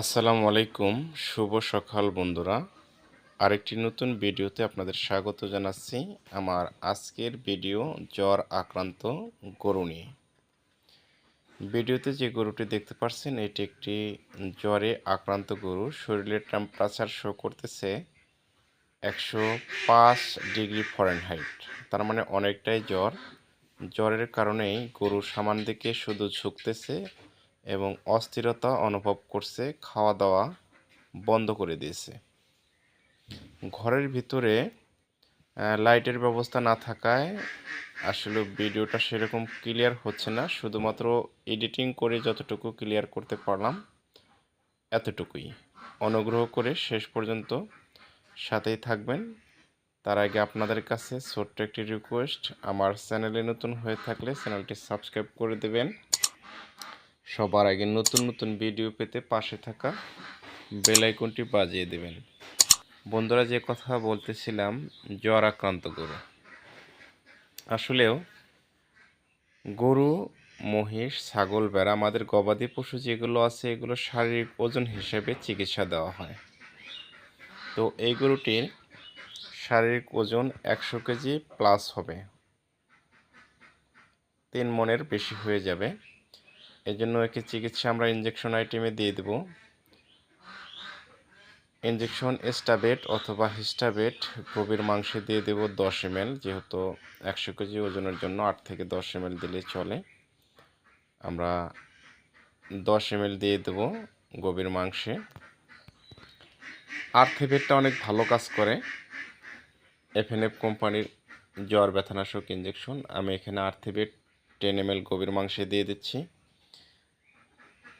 আসসালামু আলাইকুম। শুভ সকাল বন্ধুরা। আরেকটি নতুন ভিডিওতে আপনাদের স্বাগত জানাচ্ছি। আমার আজকের ভিডিও জ্বর আক্রান্ত গরু নিয়ে। ভিডিওতে যে গরুটি দেখতে পাচ্ছেন এটি একটি জ্বরে আক্রান্ত গরু। শরীরের টেম্পারেচার শো করতেছে একশো পাঁচ ডিগ্রি ফরেনহাইট তার মানে অনেকটাই জ্বর। জ্বরের কারণেই গরু সামান দিকে শুধু ঝুঁকতেছে। এবং অস্থিরতা অনুভব করছে খাওয়া দাওয়া বন্ধ করে দিয়েছে। ঘরের ভিতরে লাইটের ব্যবস্থা না থাকায় আসলে ভিডিওটা সেরকম ক্লিয়ার হচ্ছে না। শুধুমাত্র এডিটিং করে যতটুকু ক্লিয়ার করতে পারলাম, এতটুকুই। অনুগ্রহ করে শেষ পর্যন্ত সাথেই থাকবেন। তার আগে আপনাদের কাছে ছোট্ট একটি রিকোয়েস্ট আমার চ্যানেলে নতুন হয়ে থাকলে চ্যানেলটি সাবস্ক্রাইব করে দেবেন। সবার আগে নতুন নতুন ভিডিও পেতে পাশে থাকা বেল আইকনটি বাজিয়ে দেবেন। বন্ধুরা, যে কথা বলতেছিলাম, জ্বর আক্রান্ত গরু। আসলেও গরু, মহিষ, ছাগল বেড়া আমাদের গবাদি পশু যেগুলো আছে, এগুলো শারীরিক ওজন হিসেবে চিকিৎসা দেওয়া হয়। তো এই গরুটির শারীরিক ওজন একশো কেজি প্লাস হবে। তিন মনের বেশি হয়ে যাবে। এই জন্য একে চিকিৎসা আমরা ইঞ্জেকশন আইটেমে দিয়ে দেব। ইঞ্জেকশন এস্টাবেট অথবা হিস্টাবেট গভীর মাংসে দিয়ে দেব দশ এম যেহেতু একশো কেজি ওজনের জন্য আট থেকে দশ এম দিলে চলে। আমরা দশ এম দিয়ে দেব গভীর মাংসে। আর্থেবেটটা অনেক ভালো কাজ করে। এফএনএফ কোম্পানির জ্বর, ব্যথানাশক ইঞ্জেকশন আমি এখানে আর্থেবেট টেন এম গভীর মাংসে দিয়ে দিচ্ছি।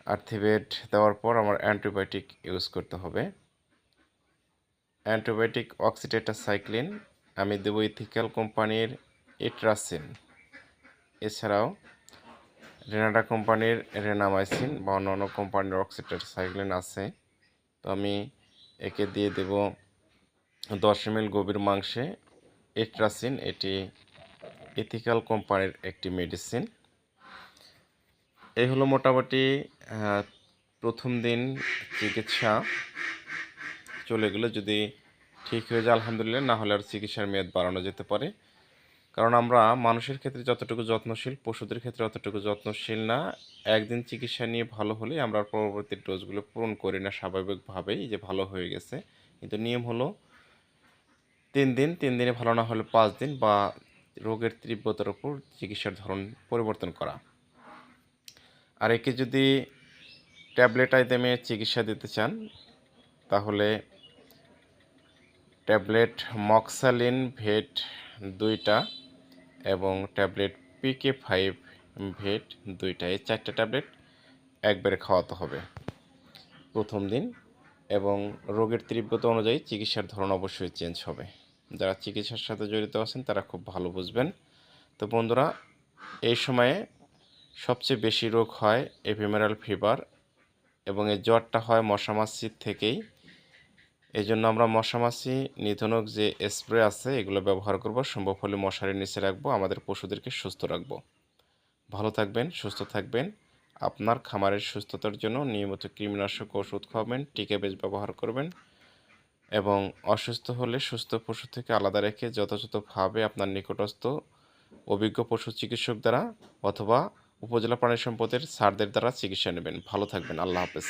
আর্থিবেট দেওয়ার পর আমার অ্যান্টিবায়োটিক ইউজ করতে হবে। অ্যান্টিবায়োটিক অক্সিডেটার সাইক্লিন আমি দেবো ইথিক্যাল কোম্পানির ইট্রাসিন এছাড়াও রেনাডা কোম্পানির রেনামাইসিন বা অন্য অন্য কোম্পানির অক্সিডেটার সাইক্লিন আছে। তো আমি একে দিয়ে দেব দশ এম গভীর মাংসে ইট্রাসিন এটি ইথিক্যাল কোম্পানির একটি মেডিসিন এই হলো মোটামুটি প্রথম দিন চিকিৎসা চলে গেলে যদি ঠিক হয়ে যায়, আলহামদুলিল্লাহ, না হলে আর চিকিৎসার মেয়াদ বাড়ানো যেতে পারে। কারণ আমরা মানুষের ক্ষেত্রে যতটুকু যত্নশীল, পশুদের ক্ষেত্রে অতটুকু যত্নশীল না, একদিন চিকিৎসা নিয়ে ভালো হলে আমরা পরবর্তী ডোজগুলো পূরণ করি না স্বাভাবিকভাবেই যে ভালো হয়ে গেছে। কিন্তু নিয়ম হলো তিন দিন, তিন দিনে ভালো না হলে পাঁচ দিন বা রোগের তীব্রতার উপর চিকিৎসার ধরন পরিবর্তন করা। আর একে যদি ট্যাবলেট আইটেমে চিকিৎসা দিতে চান, তাহলে ট্যাবলেট মক্সালিন ভেট দুইটা এবং ট্যাবলেট পিকে ফাইভ ভেট দুইটা, এই চারটা ট্যাবলেট একবারে খাওয়াতে হবে প্রথম দিন এবং রোগের তীব্রতা অনুযায়ী চিকিৎসার ধরন অবশ্যই চেঞ্জ হবে। যারা চিকিৎসার সাথে জড়িত আছেন, তারা খুব ভালো বুঝবেন। তো বন্ধুরা, এই সময়ে সবচেয়ে বেশি রোগ হয় এভিমেরাল ফিভার এবং এই জ্বরটা হয় মশামাছির থেকেই। এই জন্য আমরা মশামাছি, নিধনক যে স্প্রে আছে এগুলো ব্যবহার করব, সম্ভব হলে মশারির নিচে রাখব, আমাদের পশুদেরকে সুস্থ রাখব। ভালো থাকবেন, সুস্থ থাকবেন, আপনার খামারের সুস্থতার জন্য নিয়মিত কৃমিনাশক ওষুধ খাওয়াবেন, টিকে বেজ ব্যবহার করবেন এবং অসুস্থ হলে সুস্থ পশু থেকে আলাদা রেখে যথাযথভাবে আপনার নিকটস্থ অভিজ্ঞ পশু চিকিৎসক দ্বারা অথবা উপজেলা প্রাণী সম্পদের স্যারদের দ্বারা চিকিৎসা নেবেন। ভালো থাকবেন। আল্লাহ হাফেজ।